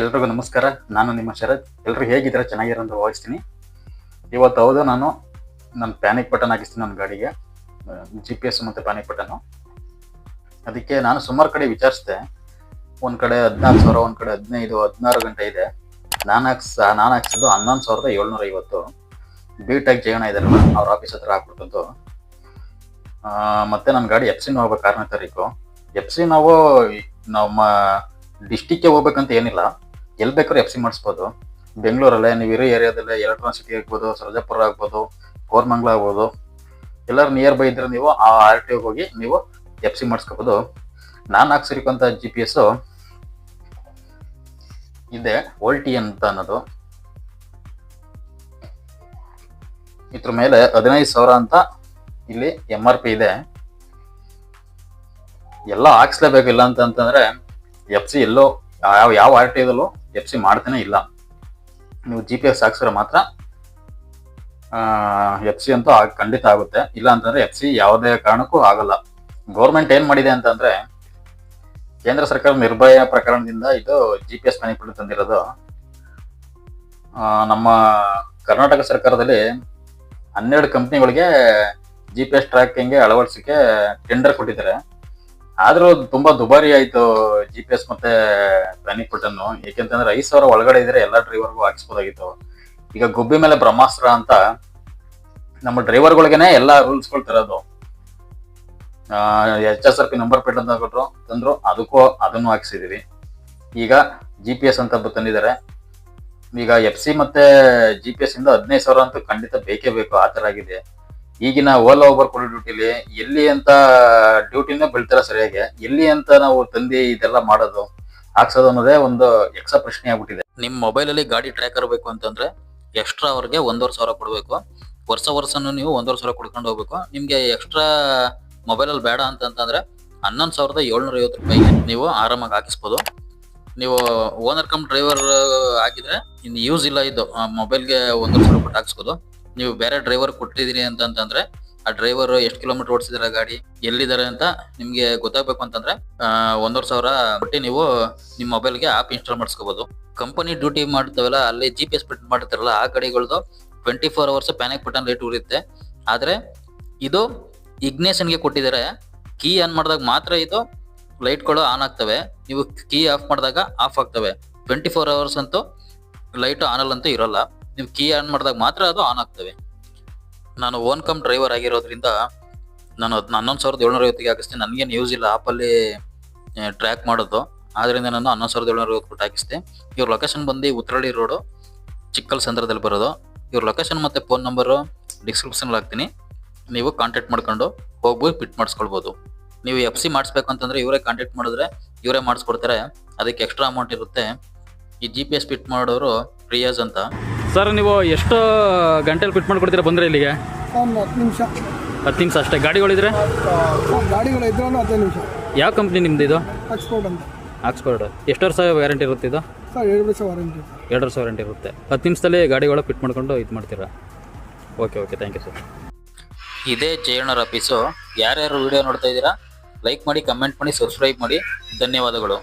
ಎಲ್ರಿಗೂ ನಮಸ್ಕಾರ. ನಾನು ನಿಮ್ಮ ಶರತ್. ಎಲ್ಲರೂ ಹೇಗಿದ್ದಾರೆ? ಚೆನ್ನಾಗಿರೋ ಅಂತ ಭಾವಿಸ್ತೀನಿ. ಇವತ್ತು ಹೌದು, ನಾನು ನನ್ನ ಪ್ಯಾನಿಕ್ ಬಟನ್ ಹಾಕಿಸ್ತೀನಿ ನನ್ನ ಗಾಡಿಗೆ. ಜಿ ಪಿ ಎಸ್ ಮತ್ತು ಪ್ಯಾನಿಕ್ ಬಟನ್ನು ಅದಕ್ಕೆ ನಾನು ಸುಮಾರು ಕಡೆ ವಿಚಾರಿಸಿದೆ. ಒಂದು ಕಡೆ ಹದಿನಾಲ್ಕು ಸಾವಿರ, ಒಂದು ಕಡೆ ಹದಿನೈದು, ಹದಿನಾರು ಗಂಟೆ ಇದೆ. ನಾನು ಹಾಕ್ಸ, ನಾನು ಹಾಕ್ಸಿದ್ದು ಹನ್ನೊಂದು ಸಾವಿರದ ಏಳ್ನೂರ ಐವತ್ತು. ಬೀಟಾಗಿ ಜೀವನ ಇದಾರಲ್ಲ ಅವ್ರ ಆಫೀಸ್ ಹತ್ರ ಹಾಕ್ಬಿಟ್ಟದ್ದು ಮತ್ತು ನನ್ನ ಗಾಡಿ ಎಫ್ ಸಿನ ಹೋಗ್ಬೇಕು ಆರನೇ ತಾರೀಕು. ಎಫ್ ಸಿ ನಾವು ನಮ್ಮ ಡಿಸ್ಟಿಕ್ಗೆ ಹೋಗ್ಬೇಕಂತ ಏನಿಲ್ಲ. ಎಲ್ಲಿ ಬೇಕಾದ್ರೂ ಎಫ್ ಸಿ ಮಾಡಿಸ್ಬೋದು. ಬೆಂಗಳೂರಲ್ಲೇ ನೀವು ಇರೋ ಏರಿಯಾದಲ್ಲೇ ಎಲೆಕ್ಟ್ರಾನ್ ಸಿಟಿ ಆಗ್ಬೋದು ಸರ್ಜಾಪುರ ಆಗ್ಬೋದು ಕೋರ್ಮಂಗ್ಲ ಆಗ್ಬೋದು. ಎಲ್ಲರೂ ನಿಯರ್ ಬೈ ಇದ್ರೆ ನೀವು ಆ ಆರ್ ಟಿ ಹೋಗಿ ನೀವು ಎಫ್ ಸಿ ಮಾಡಿಸ್ಕೋಬೋದು. ನಾನು ಹಾಕ್ಸಿರ್ಕೊಂತ ಜಿ ಪಿ ಎಸ್ಸು ಇದೆ ಓಲ್ಟಿ ಅಂತ ಅನ್ನೋದು. ಇದ್ರ ಮೇಲೆ ಹದಿನೈದು ಸಾವಿರ ಅಂತ ಇಲ್ಲಿ ಎಂ ಆರ್ ಪಿ ಇದೆ. ಎಲ್ಲ ಹಾಕ್ಸ್ಲೇಬೇಕು ಇಲ್ಲ ಅಂತ ಅಂತಂದ್ರೆ ಎಫ್ ಸಿ ಎಲ್ಲೋ ಯಾವ ಯಾವ ಆರ್ ಟಿ ಇದಲ್ಲೂ ಎಫ್ ಸಿ ಮಾಡ್ತಾನೆ ಇಲ್ಲ. ನೀವು ಜಿ ಪಿ ಎಸ್ ಹಾಕ್ಸಿದ್ರೆ ಮಾತ್ರ ಎಫ್ ಸಿ ಅಂತೂ ಖಂಡಿತ ಆಗುತ್ತೆ. ಇಲ್ಲ ಅಂತಂದ್ರೆ ಎಫ್ ಸಿ ಯಾವುದೇ ಕಾರಣಕ್ಕೂ ಆಗಲ್ಲ. ಗೌರ್ಮೆಂಟ್ ಏನ್ ಮಾಡಿದೆ ಅಂತಂದ್ರೆ, ಕೇಂದ್ರ ಸರ್ಕಾರ ನಿರ್ಭಯ ಪ್ರಕರಣದಿಂದ ಇದು ಜಿ ಪಿ ಎಸ್ ಮ್ಯಾನಿಪುಲ್ ತಂದಿರೋದು. ನಮ್ಮ ಕರ್ನಾಟಕ ಸರ್ಕಾರದಲ್ಲಿ ಹನ್ನೆರಡು ಕಂಪ್ನಿಗಳಿಗೆ ಜಿ ಪಿ ಎಸ್ ಟ್ರ್ಯಾಕಿಂಗ್ಗೆ ಅಳವಡಿಸಕ್ಕೆ ಟೆಂಡರ್ ಕೊಟ್ಟಿದ್ದಾರೆ. ಆದ್ರೂ ತುಂಬಾ ದುಬಾರಿ ಆಯ್ತು ಜಿ ಪಿ ಎಸ್ ಮತ್ತೆ ಪ್ಯಾನಿಕ್ ಬಟನ್ ಏಕೆಂತಂದ್ರೆ ಐದು ಸಾವಿರ ಒಳಗಡೆ ಇದ್ರೆ ಎಲ್ಲಾ ಡ್ರೈವರ್ಗೂ ಹಾಕಿಸ್ಬೋದಾಗಿತ್ತು. ಈಗ ಗುಬ್ಬಿ ಮೇಲೆ ಬ್ರಹ್ಮಾಸ್ತ್ರ ಅಂತ ನಮ್ಮ ಡ್ರೈವರ್ಗಳಿಗೆನೆ ಎಲ್ಲಾ ರೂಲ್ಸ್ಗಳು ತರೋದು. H S R P number plate ಅಂತ ಕೊಟ್ಟರು ತಂದ್ರು, ಅದಕ್ಕೂ ಅದನ್ನು ಹಾಕ್ಸಿದೀವಿ. ಈಗ ಜಿ ಪಿ ಎಸ್ ಅಂತ ತಂದಿದ್ದಾರೆ. ಈಗ ಎಫ್ ಸಿ ಮತ್ತೆ ಜಿ ಪಿ ಎಸ್ ಇಂದ ಹದಿನೈದು ಸಾವಿರ ಅಂತೂ ಖಂಡಿತ ಬೇಕೇ ಬೇಕು, ಆ ತರ ಆಗಿದೆ. ಈಗಿನ ಓಲಾ ಓಬರ್ ಕೊಡೋ ಡ್ಯೂಟಿಲಿ ಎಲ್ಲಿ ಅಂತ ಡ್ಯೂಟಿನೇ ಬೆಳಿತಾರ ಸರಿಯಾಗಿ? ಎಲ್ಲಿ ಅಂತ ನಾವು ತಂದಿ ಇದೆಲ್ಲ ಮಾಡೋದು ಹಾಕ್ಸೋದು ಅನ್ನೋದೇ ಒಂದು ಯಕ್ಷ ಪ್ರಶ್ನೆ ಆಗ್ಬಿಟ್ಟಿದೆ. ನಿಮ್ಮ ಮೊಬೈಲಲ್ಲಿ ಗಾಡಿ ಟ್ರ್ಯಾಕರ್ ಬೇಕು ಅಂತಂದ್ರೆ ಎಕ್ಸ್ಟ್ರಾ ಅವ್ರಿಗೆ ಒಂದೂವರೆ ಸಾವಿರ ಕೊಡಬೇಕು. ವರ್ಷ ವರ್ಷನು ನೀವು ಒಂದೂವರೆ ಸಾವಿರ ಕೊಡ್ಕೊಂಡು ಹೋಗ್ಬೇಕು. ನಿಮ್ಗೆ ಎಕ್ಸ್ಟ್ರಾ ಮೊಬೈಲಲ್ಲಿ ಬೇಡ ಅಂತಂತಂದ್ರೆ ಹನ್ನೊಂದು ಸಾವಿರದ ಏಳ್ನೂರ ಐವತ್ತು ರೂಪಾಯಿಗೆ ನೀವು ಆರಾಮಾಗಿ ಹಾಕಿಸ್ಬೋದು. ನೀವು ಓನರ್ ಕಮ್ ಡ್ರೈವರ್ ಹಾಕಿದ್ರೆ ಇನ್ನು ಯೂಸ್ ಇಲ್ಲ ಇದು ಮೊಬೈಲ್ಗೆ ಒಂದೂವರೆ ಸಾವಿರ ಕೊಟ್ಟು ಹಾಕ್ಸ್ಬೋದು. ನೀವು ಬೇರೆ ಡ್ರೈವರ್ ಕೊಟ್ಟಿದ್ದೀರಿ ಅಂತಂತಂದ್ರೆ, ಆ ಡ್ರೈವರ್ ಎಷ್ಟು ಕಿಲೋಮೀಟರ್ ಓಡಿಸಿದಾರೆ ಗಾಡಿ, ಎಲ್ಲಿದ್ದಾರೆ ಅಂತ ನಿಮಗೆ ಗೊತ್ತಾಗಬೇಕು ಅಂತಂದ್ರೆ ಒಂದೂವರೆ ಸಾವಿರ ಬಟ್ಟೆ ನೀವು ನಿಮ್ಮ ಮೊಬೈಲ್ಗೆ ಆಪ್ ಇನ್ಸ್ಟಾಲ್ ಮಾಡಿಸ್ಕೋಬಹುದು ಕಂಪನಿ ಡ್ಯೂಟಿ ಮಾಡ್ತಾವಲ್ಲ, ಅಲ್ಲಿ ಜಿ ಪಿ ಎಸ್ ಆ ಗಾಡಿಗಳದು twenty four hours panic button rate ಉರಿಯುತ್ತೆ. ಆದರೆ ಇದು ಇಗ್ನೇಷನ್ಗೆ ಕೊಟ್ಟಿದ್ದಾರೆ. ಕೀ ಆನ್ ಮಾಡಿದಾಗ ಮಾತ್ರ ಇದು ಲೈಟ್ಗಳು ಆನ್ ಆಗ್ತವೆ. ನೀವು ಕೀ ಆಫ್ ಮಾಡಿದಾಗ ಆಫ್ ಆಗ್ತವೆ. ಟ್ವೆಂಟಿ ಫೋರ್ ಅವರ್ಸ್ ಅಂತೂ ಲೈಟ್ ಆನಲ್ಲಂತೂ ಇರಲ್ಲ. ನೀವು ಕೀ ಆನ್ ಮಾಡಿದಾಗ ಮಾತ್ರ ಅದು ಆನ್ ಆಗ್ತವೆ. ನಾನು ಓನ್ ಕಮ್ ಡ್ರೈವರ್ ಆಗಿರೋದ್ರಿಂದ ನಾನು ಅದನ್ನ ಹನ್ನೊಂದು ಸಾವಿರದ ಏಳ್ನೂರ ಐವತ್ತಿಗೆ ಹಾಕಿಸ್ತೀನಿ. ನನಗೇನು ಯೂಸ್ ಇಲ್ಲ. ಆ್ಯಪಲ್ಲಿ ಟ್ರ್ಯಾಕ್ ಮಾಡೋದು. ಆದ್ದರಿಂದ ನಾನು ಹನ್ನೊಂದು ಸಾವಿರದ ಏಳ್ನೂರ ಐವತ್ತು ಕೊಟ್ಟು ಹಾಕಿಸ್ತೆ ಇವ್ರ ಲೊಕೇಶನ್ ಬಂದು ಉತ್ರಳ್ಳಿ ರೋಡು ಚಿಕ್ಕಲ್ ಸಂದ್ರದಲ್ಲಿ ಬರೋದು. ಇವ್ರ ಲೊಕೇಶನ್ ಮತ್ತು ಫೋನ್ ನಂಬರು ಡಿಸ್ಕ್ರಿಪ್ಷನ್ಲಿ ಹಾಕ್ತೀನಿ. ನೀವು ಕಾಂಟ್ಯಾಕ್ಟ್ ಮಾಡ್ಕೊಂಡು ಹೋಗ್ಬೋದು ಫಿಟ್ ಮಾಡಿಸ್ಕೊಳ್ಬೋದು. ನೀವು ಎಫ್ ಸಿ ಮಾಡಿಸ್ಬೇಕು ಅಂತಂದ್ರೆ ಇವರೇ ಕಾಂಟ್ಯಾಕ್ಟ್ ಮಾಡಿದ್ರೆ ಇವರೇ ಮಾಡಿಸ್ಕೊಡ್ತಾರೆ. ಅದಕ್ಕೆ ಎಕ್ಸ್ಟ್ರಾ ಅಮೌಂಟ್ ಇರುತ್ತೆ. ಈ ಜಿ ಪಿ ಎಸ್ ಫಿಟ್ ಮಾಡೋರು ಪ್ರಿಯಾಸ್ ಅಂತ. ಸರ್ ನೀವು ಎಷ್ಟು ಗಂಟೆಲಿ ಫಿಟ್ ಮಾಡ್ಕೊಡ್ತೀರಾ ಬಂದರೆ ಇಲ್ಲಿಗೆ? ಒಂದು ಹತ್ತು ನಿಮಿಷ. ಹತ್ತು ನಿಮಿಷ ಅಷ್ಟೇ. ಗಾಡಿಗಳಿದ್ರೆ? ಹದಿನೈದು ನಿಮಿಷ. ಯಾವ ಕಂಪ್ನಿ ನಿಮ್ದು ಇದು? ಎಕ್ಸ್ಪೋರ್ಟ್ ಅಂತ. ಆಕ್ಸ್ಫರ್ಡ್ ಎಷ್ಟು ವರ್ಷ ವ್ಯಾರಂಟಿ ಇರುತ್ತೆ ಇದು? ಸರ್ ಎರಡು ವರ್ಷ ವಾರಂಟಿ ಎರಡು ವರ್ಷ ವ್ಯಾರಂಟಿ ಇರುತ್ತೆ. ಹತ್ತು ನಿಮಿಷದಲ್ಲಿ ಗಾಡಿಗಳ ಫಿಟ್ ಮಾಡ್ಕೊಂಡು ಇದು ಮಾಡ್ತೀರಾ? Okay okay thank you sir ಇದೇ ಜಯಣ್ಣರ ಆಫೀಸು ಯಾರ್ಯಾರು ವಿಡಿಯೋ ನೋಡ್ತಾ ಇದ್ದೀರಾ ಲೈಕ್ ಮಾಡಿ ಕಮೆಂಟ್ ಮಾಡಿ ಸಬ್ಸ್ಕ್ರೈಬ್ ಮಾಡಿ. ಧನ್ಯವಾದಗಳು.